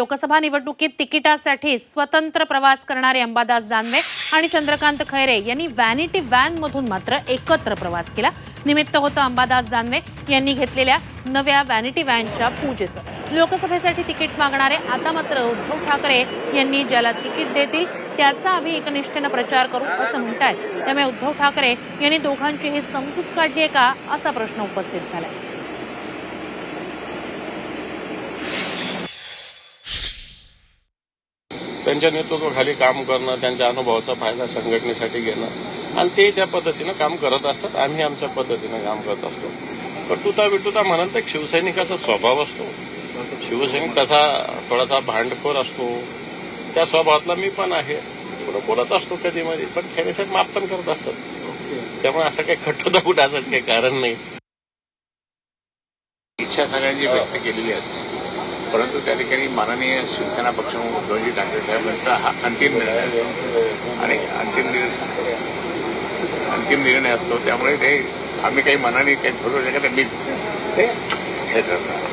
लोकसभा निवडणुकीत तिकिटासाठी स्वतंत्र प्रवास करणारे अंबादास दानवे आणि चंद्रकांत खैरे यांनी व्हॅनिटी व्हॅनमधून मात्र एकत्र प्रवास केला. निमित्त होतं अंबादास दानवे यांनी घेतलेल्या नव्या व्हॅनिटी व्हॅनच्या पूजेचं. लोकसभेसाठी तिकीट मागणारे आता मात्र उद्धव ठाकरे यांनी ज्याला तिकीट देतील त्याचा आम्ही एकनिष्ठेनं प्रचार करू असं म्हणतायत. त्यामुळे उद्धव ठाकरे यांनी दोघांची ही समजूत काढली आहे का असा प्रश्न उपस्थित झालाय. त्यांच्या नेतृत्वाखाली काम करणं त्यांच्या अनुभवाचा फायदा संघटनेसाठी घेणं आणि ते त्या पद्धतीनं काम करत असतात. आम्ही आमच्या पद्धतीनं काम करत असतो. पण विटुता बिटुता म्हणाल तर एक शिवसैनिकाचा स्वभाव असतो. शिवसैनिक तसा थोडासा भांडखोर असतो. त्या स्वभावातला मी पण आहे. थोडं बोलत असतो कधी मध्ये पण खेळण्यासाठी माफ पण करत असतात. त्यामुळे असं काही खट्टोदा कुठं असायचं काही कारण नाही. इच्छा सगळ्यांची व्यक्त केलेली असते. परंतु त्या ठिकाणी माननीय शिवसेना पक्ष उद्धवजी ठाकरे साहेबांचा हा अंतिम निर्णय असतो. आणि अंतिम निर्णय अंतिम निर्णय असतो. त्यामुळे ते आम्ही काही मनाने काही ठरवू शकत मीच ते हे ठरणार